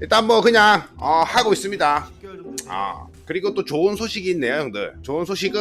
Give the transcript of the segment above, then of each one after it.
일단 뭐 그냥 어, 하고 있습니다. 아 그리고 또 좋은 소식이 있네요 형들. 좋은 소식은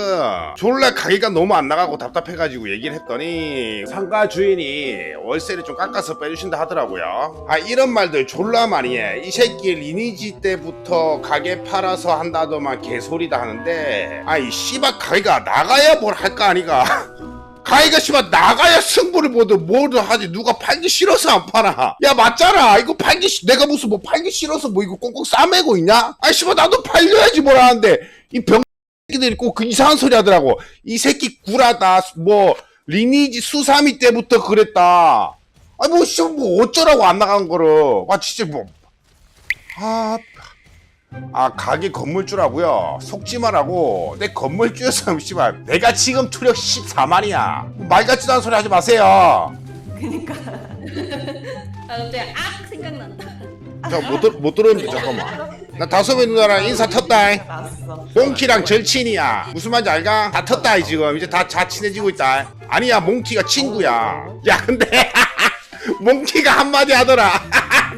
졸라 가게가 너무 안 나가고 답답해가지고 얘기를 했더니 상가 주인이 월세를 좀 깎아서 빼주신다 하더라고요. 아 이런 말들 졸라 많이 해이 새끼 리니지 때부터 가게 팔아서 한다더만 개소리다 하는데 아이 씨발 가게가 나가야 뭘 할까 아니가 가이가 씨발 나가야 승부를 보든 뭐든 하지 누가 팔기 싫어서 안 파나 야 맞잖아. 이거 팔기 싫- 내가 무슨 뭐 팔기 싫어서 뭐 이거 꽁꽁 싸매고 있냐? 아 씨발 나도 팔려야지 뭘 하는데. 이병 새끼들이 꼭 그 이상한 소리 하더라고. 이 새끼 구라다. 뭐 리니지 수사미 때부터 그랬다. 아니 뭐 씨발 뭐 어쩌라고 안 나간 거를. 아 진짜 뭐아 아 가게 건물주라고요? 속지 말라고. 내 건물주였으면 씨발 내가 지금 투력 14만이야. 말 같지도 않은 소리 하지 마세요. 그니까. 아 갑자기 악 생각난다. 저못 들, 못 들었는데 잠깐만. 나 다솜이 누나랑 인사 텄다. 몽키랑 절친이야. 무슨 말인지 알가? 다 텄다 지금. 이제 다, 다 친해지고 있다. 아니야 몽키가 친구야. 야 근데 몽키가 한마디 하더라.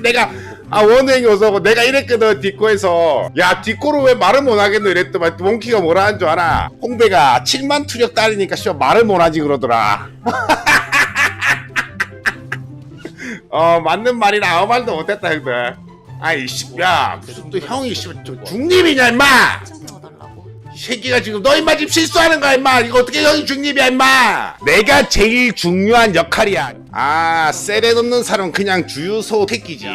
내가 아 원행이 어서고 내가 이랬거든 뒷코에서. 야 뒷코를 왜 말을 못하겠노 이랬더만 몽키가 뭐라 하는 줄 알아? 홍배가 7만 투력 딸이니까 씨발 말을 못하지 그러더라. 어 맞는 말이라 아무 말도 못했다 형들. 아이 씨야 무슨 또 형이 씨발 저 중립이냐 임마. 이 새끼가 지금 너 임마 지금 실수하는 거야 임마. 이거 어떻게 형이 중립이야 임마? 내가 제일 중요한 역할이야. 아 셀에 넣는 사람 그냥 주유소 새끼지.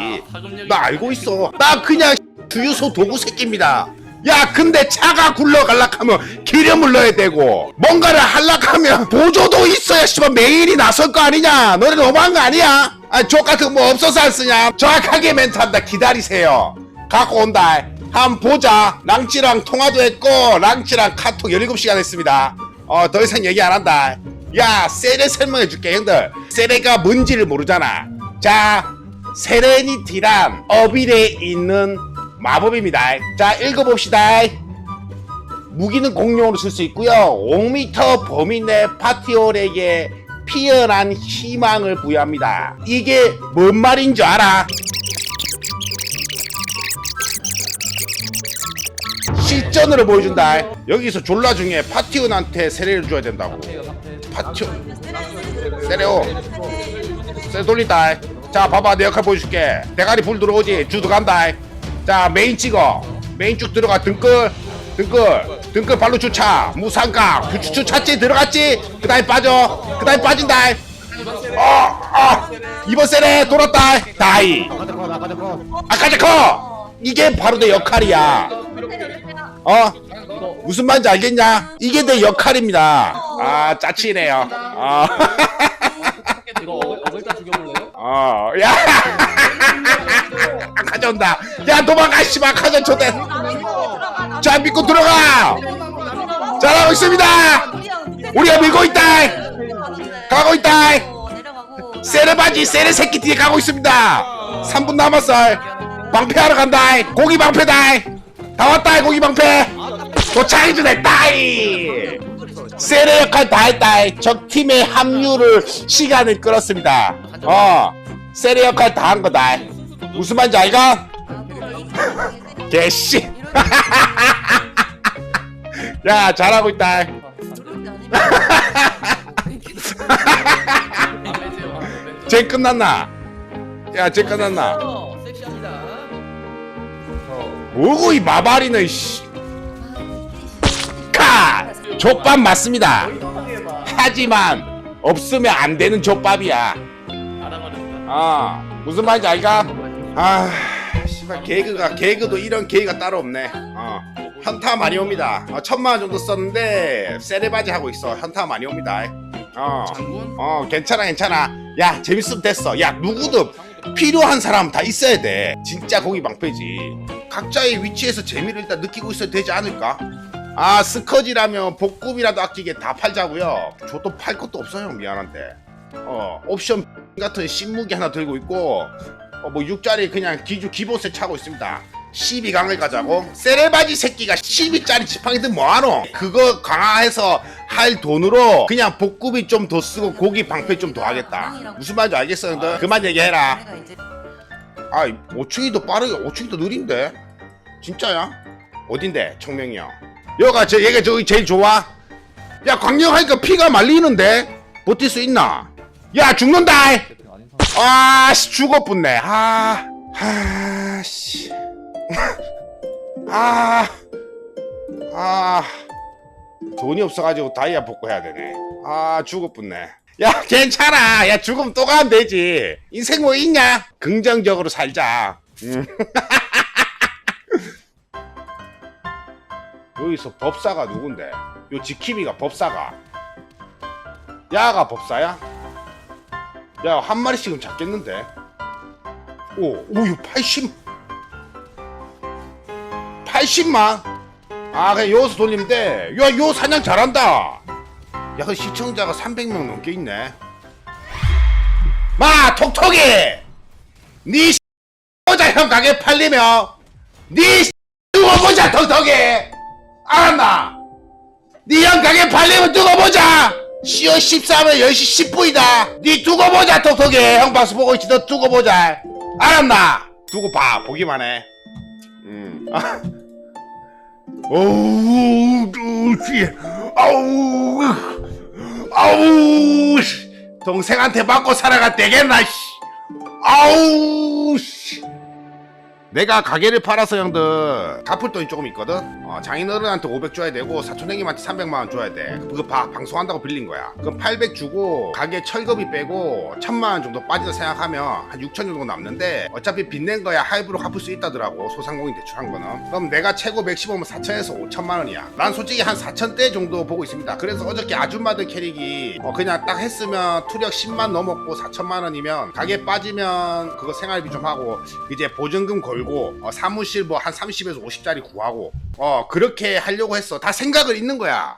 나 알고 있어. 나 그냥 주유소 도구 새끼입니다. 야 근데 차가 굴러갈락하면 기름을 넣어야 되고 뭔가를 할락하면 보조도 있어야 씨발 매일이 나설 거 아니냐. 너네 너무한 거 아니야? 아 족같은 거뭐 없어서 안 쓰냐? 정확하게 멘트한다. 기다리세요. 갖고 온다 한번 보자. 랑찌랑 통화도 했고 랑찌랑 카톡 17시간 했습니다. 어 더 이상 얘기 안 한다. 야 세레 설명해 줄게 형들. 세레가 뭔지를 모르잖아. 자 세레니티란 어빌에 있는 마법입니다. 자 읽어봅시다. 무기는 공룡으로 쓸 수 있고요. 5m 범위 내 파티올에게 피어난 희망을 부여합니다. 이게 뭔 말인 줄 알아? 실전으로 보여준다. 여기서 졸라 중에 파티온한테 세례를 줘야 된다고. 파티온 세레오 세레 돌린다. 자 봐봐 내 역할 보여줄게. 대가리 불 들어오지 주도 간다. 자 메인 찍어. 메인 쭉 들어가 등끌 등끌 등끌 발로 주차 무상각 주추 찾지 들어갔지 그 다음에 빠져 그 다음에 빠진다. 어, 어, 이번 세례 돌았다. 다이. 아까자 커 이게 바로 내 역할이야. 어? 무슨 말인지 알겠냐? 이게 내 역할입니다. 아, 짜치네요. 어, 이거 어글자 죽여볼래요? 어, 야! 가져온다. 야, 도망가, 씨발, 가져, 초대. 자, 믿고 들어가! 잘하고 있습니다! 우리가 밀고 있다! 가고 있다! 내려가고. 세레바지, 세레 새끼 뒤에 가고 있습니다! 3분 남았어! 방패하러 간다! 고기 방패다! 다 왔다, 고기 방패! 전에 따이! 세레 역할 다 했다. 적 팀의 합류를 시간을 끌었습니다. 어, 세레 역할 다 한 거다. 무슨 말인지 알가? 개씨. 야, 잘하고 있다. 쟤 끝났나? 야, 쟤 끝났나? 어, 섹시합니다. 뭐고 이 마바리는 씨. 카! 족밥 맞습니다. 하지만 없으면 안 되는 족밥이야. 알아버렸다. 아 무슨 말인지 알까? 아 씨발 개그가 개그도 이런 개그가 따로 없네. 어 현타 많이 옵니다. 어, 천만 원 정도 썼는데 세레바지 하고 있어. 현타 많이 옵니다. 어. 장군? 어 괜찮아 괜찮아 야 재밌으면 됐어 야 누구든 필요한 사람 다 있어야 돼 진짜 고기 방패지 각자의 위치에서 재미를 일단 느끼고 있어야 되지 않을까? 아 스커지라면 볶음이라도 아끼게 다 팔자고요. 저도 팔 것도 없어요 미안한데. 어 옵션 같은 신무기 하나 들고 있고 어, 뭐 6짜리 그냥 기주 기본세 차고 있습니다. 12강을 가자고. 세레바지 새끼가 12짜리 지팡이든 뭐하노? 그거 강화해서 할 돈으로 그냥 복급이 좀 더 쓰고 고기 방패 좀 더 하겠다. 무슨 말인지 알겠어 형들? 그만 얘기해라. 내가 이제 아 5층이 더 빠르게 5층이 더 느린데 진짜야? 어딘데 청명이 형 여가 저 얘가 저기 제일 좋아 야 광역하니까 피가 말리는데 버틸 수 있나 야 죽는다 세팅 아닌 사람. 아씨 아 아씨 아, 아, 돈이 없어가지고 다이아 복구해야 되네. 아, 죽어붙네. 야, 괜찮아. 야, 죽으면 또 가면 되지. 인생 뭐 있냐? 긍정적으로 살자. 음. 여기서 법사가 누군데? 요 지킴이가 법사가. 야가 법사야? 야, 한 마리씩은 잡겠는데? 오, 오 유 80. 80만? 아, 그냥 요서 돌리면 돼. 야, 요 사냥 잘한다. 야, 그 시청자가 300명 넘게 있네. 마, 톡톡이! 니 보자 형 가게 팔리면 니 두고 보자 톡톡이! 알았나? 니형 가게 팔리면 두고 보자! 10월 14일 10시 10분이다! 니 두고 보자 톡톡이! 형 방송 보고 있지 너 두고 보자! 알았나? 두고 봐 보기만 해. 음. 아. 어우, 씨. 아우, 아우, 씨. 동생한테 맞고 살아가 되겠나, 씨. 아우, 씨. 내가 가게를 팔아서 형들 갚을 돈이 조금 있거든. 어, 장인어른한테 500 줘야 되고 사촌형님한테 300만 원 줘야 돼. 그거 바- 방송한다고 빌린 거야. 그럼 800 주고 가게 철거비 빼고 1000만 원 정도 빠진다 생각하면 한 6천 정도 남는데 어차피 빚낸 거야 할부로 갚을 수 있다더라고 소상공인 대출한 거는. 그럼 내가 최고 맥시멈은 4천에서 5천만 원이야. 난 솔직히 한 4천대 정도 보고 있습니다. 그래서 어저께 아줌마들 캐릭이 어, 그냥 딱 했으면 투력 10만 넘었고 4천만 원이면 가게 빠지면 그거 생활비 좀 하고 이제 보증금 걸고 어, 사무실 뭐 한 30에서 50짜리 구하고 어 그렇게 하려고 했어. 다 생각을 있는 거야.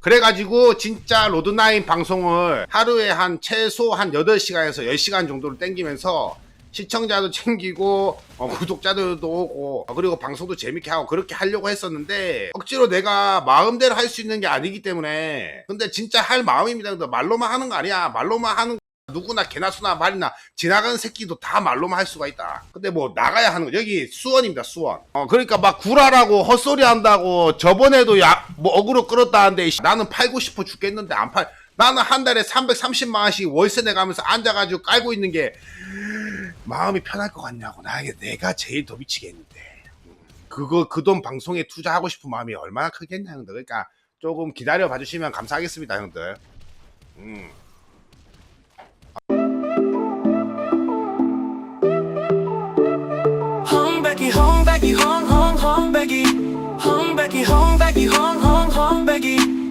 그래가지고 진짜 로드나인 방송을 하루에 한 최소 한 8시간에서 10시간 정도를 땡기면서 시청자도 챙기고 어, 구독자들도 오고 어, 그리고 방송도 재밌게 하고 그렇게 하려고 했었는데 억지로 내가 마음대로 할 수 있는 게 아니기 때문에. 근데 진짜 할 마음입니다. 근데 말로만 하는 거 아니야. 말로만 하는 누구나 개나 소나 말이나 지나가는 새끼도 다 말로만 할 수가 있다. 근데 뭐 나가야 하는 거 여기 수원입니다 수원. 어 그러니까 막 구라라고 헛소리 한다고 저번에도 야 뭐 어그로 끌었다는데 씨, 나는 팔고 싶어 죽겠는데 안 팔. 나는 한 달에 330만 원씩 월세 내가면서 앉아가지고 깔고 있는 게 마음이 편할 것 같냐고 나에게 내가 제일 더 미치겠는데 그거 그 돈 방송에 투자하고 싶은 마음이 얼마나 크겠냐 형들 그러니까 조금 기다려 봐주시면 감사하겠습니다 형들 음. 홍백이 홍홍 홍백이 홍백이 홍백이 홍홍 홍백이